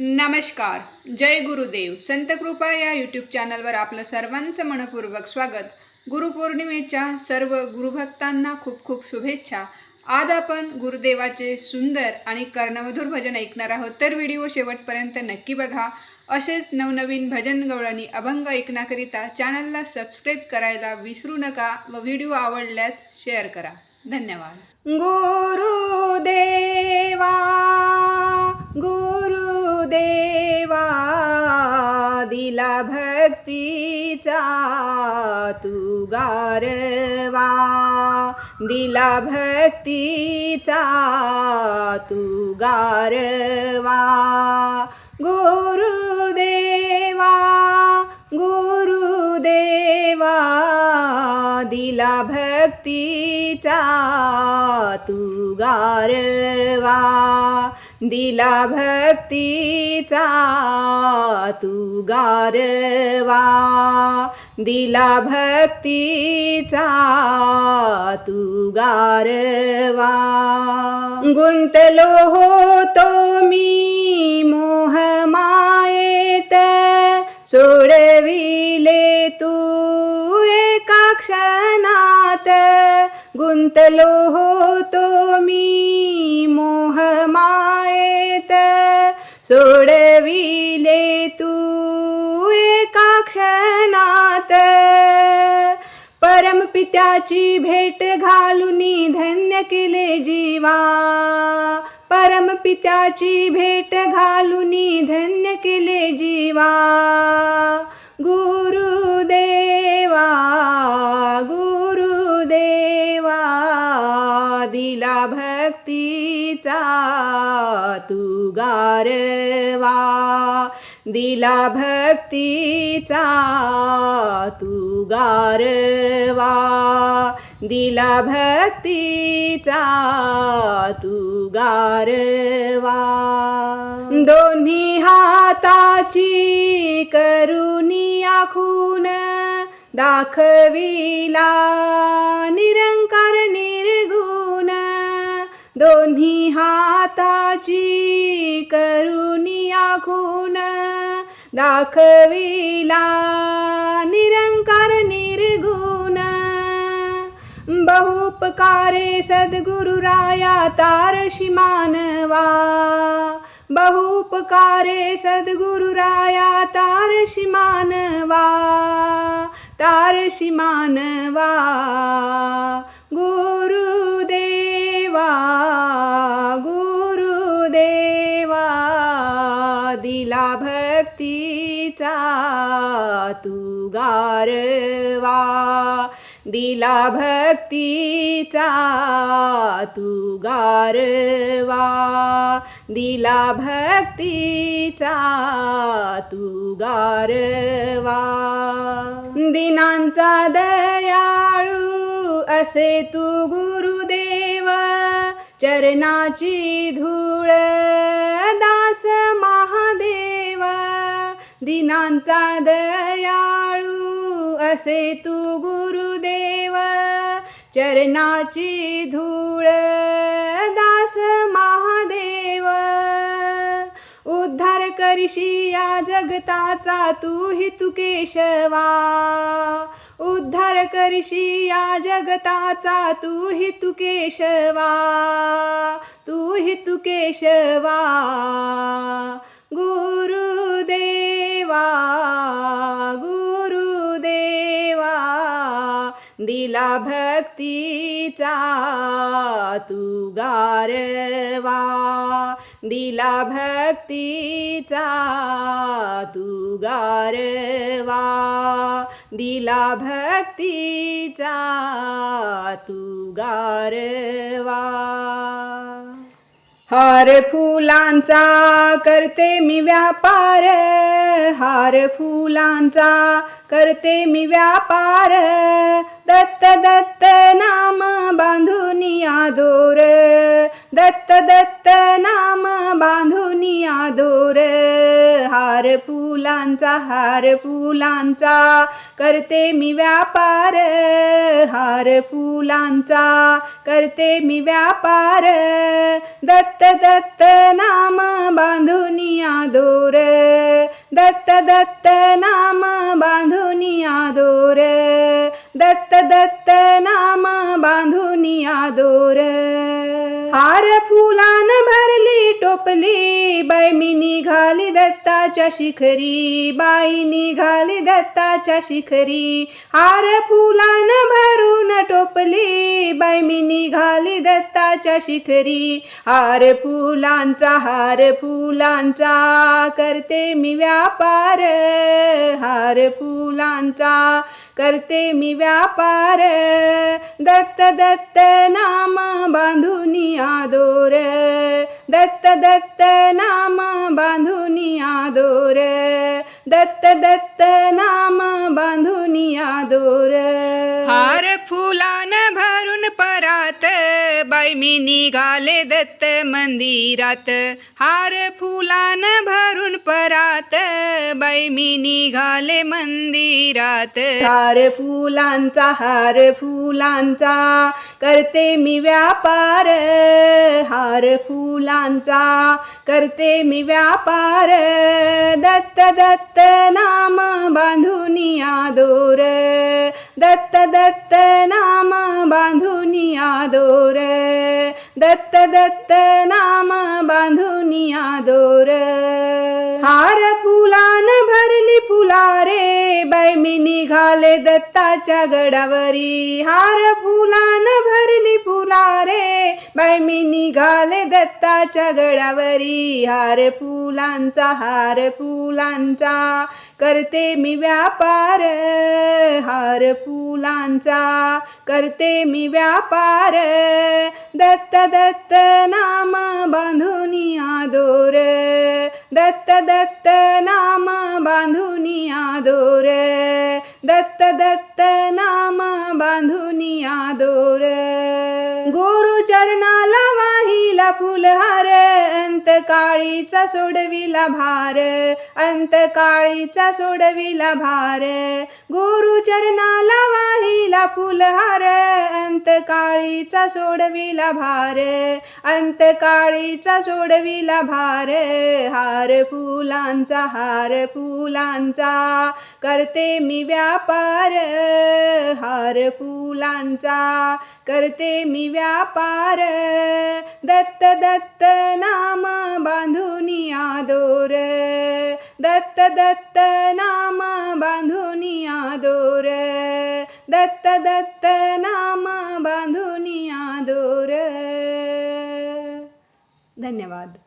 नमस्कार. जय गुरुदेव. संतकृपा या यूट्यूब चॅनलवर आपलं सर्वांचं मनपूर्वक स्वागत. गुरुपौर्णिमेच्या सर्व गुरुभक्तांना खूप खूप शुभेच्छा. आज आपण गुरुदेवाचे सुंदर आणि कर्णमधुर भजन ऐकणार आहोत. तर व्हिडिओ शेवटपर्यंत नक्की बघा. असेच नवनवीन भजन गवळणी अभंग ऐकण्याकरिता चॅनलला सबस्क्राईब करायला विसरू नका व व्हिडिओ आवडल्यास शेअर करा. धन्यवाद. गुरुदेवा दिला भक्तीचा तू गारवा. दिला भक्तीचा तू गारवा. गुरुदेवा गुरुदेवा दिला भक्तीचा तू गारवा. दिला भक्तीचा तू गारवा. दिला भक्तीचा तू गारवा. गुंतलो होतो मी मोहमायेत सोडविले तू एका क्षणात. गुंतलो होतो मी मोहमा सोडविले तू एका क्षणात. परमपित्याची भेट घालून धन्य केले जीवा. परमपित्याची भेट घालून धन्य केले जीवा. गुरुदेवा गुरुदेवा दिला भक्तीचा तू गारवा दिला भक्तीचा तू दिला भक्तीचा तू दोन्ही हाताची करुणी आखून दाखविला निरंकार दोन्ही हाताची करुणी आखून दाखविला निरंकार निर्गुण. बहुपकारे सद्गुरुराया तारशी मानवा. बहुपकारे सद्गुरुराया तारशी मानवा. तारशी मानवा. देवा गुरुदेवा दिला भक्तीचा तू गारवा. दिला भक्तीचा तू गारवा. दिला भक्तीचा तू गारवा. दिनांचा दयाळू असे तू गुरु चरणाची धूळ दास महादेव दिनांचा दयाळू असे तू गुरुदेव. चरणाची धूळ दास महादेव उद्धार करशी या जगताचा तू हि तू केशवा उद्धार करशी या जगताचा तू हि तू केशवा तू हि तू केशवा गुरुदेवा गुरुदेवा दिला भक्तीचा तू गारवा. दिला भक्तीचा तू गारवा दिला भक्तीचा तू गारवा हार फुलांचा करते मी व्यापार. हार फुलांचा करते मी व्यापार. दत्त दत्त नाम बांधुनिया दोर दत्त दत्त नाम बांधुनिया दोर हार फुलांचा हार फुलांचा करते मी व्यापार. हार फुलांचा करते मी व्यापार. दत्त दत्त नाम बांधुनिया दोर दत्त दत्त नाम बांधुनिया दोर दत्त दत्त नाम बांधुनी आदोर. हार फुलान भरली टोपली बाई मी निघाली दत्ताच्या शिखरी बाई निघाली दत्ताच्या शिखरी. हार फुलान भरून टोपली बाई मी निघाली दत्ताच्या शिखरी. हार फुलांचा हार फुलांचा करते मी व्यापार. हार फुलांचा करते मी व्यापार दत्त दत्त नाम बांधुनी आदोर दत्त दत्त नाम बांधुनी आदोर दत्त दत्त नाम बांधुनी आदोर निघाले दत्त मंदिरात. हार फुलान भरून परात. बाई मी निघाले मंदिरात. हार फुलांचा हार फुलांचा करते मी व्यापार. हार फुलांचा करते मी व्यापार. दत्त दत्त नाम बांधून आदोर दत्त दत्त नाम बांधुनी आदोर. दत्त दत्त नाम बांधुनी आदोर. हार फुलान भरली फुलारे बाई मी निघाले दत्ताच्या गडावरी. हार फुलान भरली फुलारे बाई मी निघाले दत्ताच्या गडावरी. हार फुलांचा हार फुलांचा करते मी व्यापार. हार फुलांचा करते मी व्यापार. दत्त दत्त नाम बांधुनी आदोर दत्त दत्त नाम बांधुनी आदोर दत्त दत्त नाम बांधुनी आदोर गुरु चरणाला वाहिला फुलहार अंत काळीचा सोडविला भार अंत काळीचा सोडविला भार. गुरु चरणाला वाहिला फुलहार अंत काळीचा सोडविला भार अंत काळीचा सोडविला भार. हार फुलांचा हार फुलांचा करते मी व्यापार. हार फुलांचा करते मी व्यापार. दत्त दत्त नाम बांधुनी आदोर. दत्त दत्त नाम बांधुनी आदोर. दत्त दत्त नाम बांधुनी आदोर. धन्यवाद.